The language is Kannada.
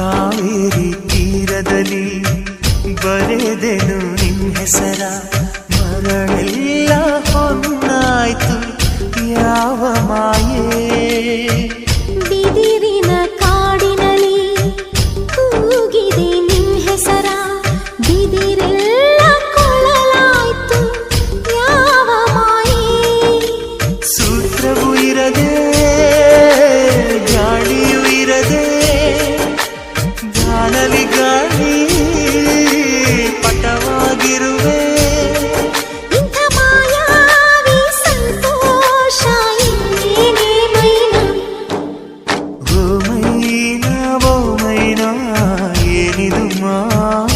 ಕಾವೇರಿ ತೀರದಲ್ಲಿ ಬರೆದೆನು ನಿನ್ನ ಹೆಸರ. ಮರಳೆಲ್ಲ ಹೊನ್ನಾಯ್ತು. ಯಾವ ಮಾಯೇ? মা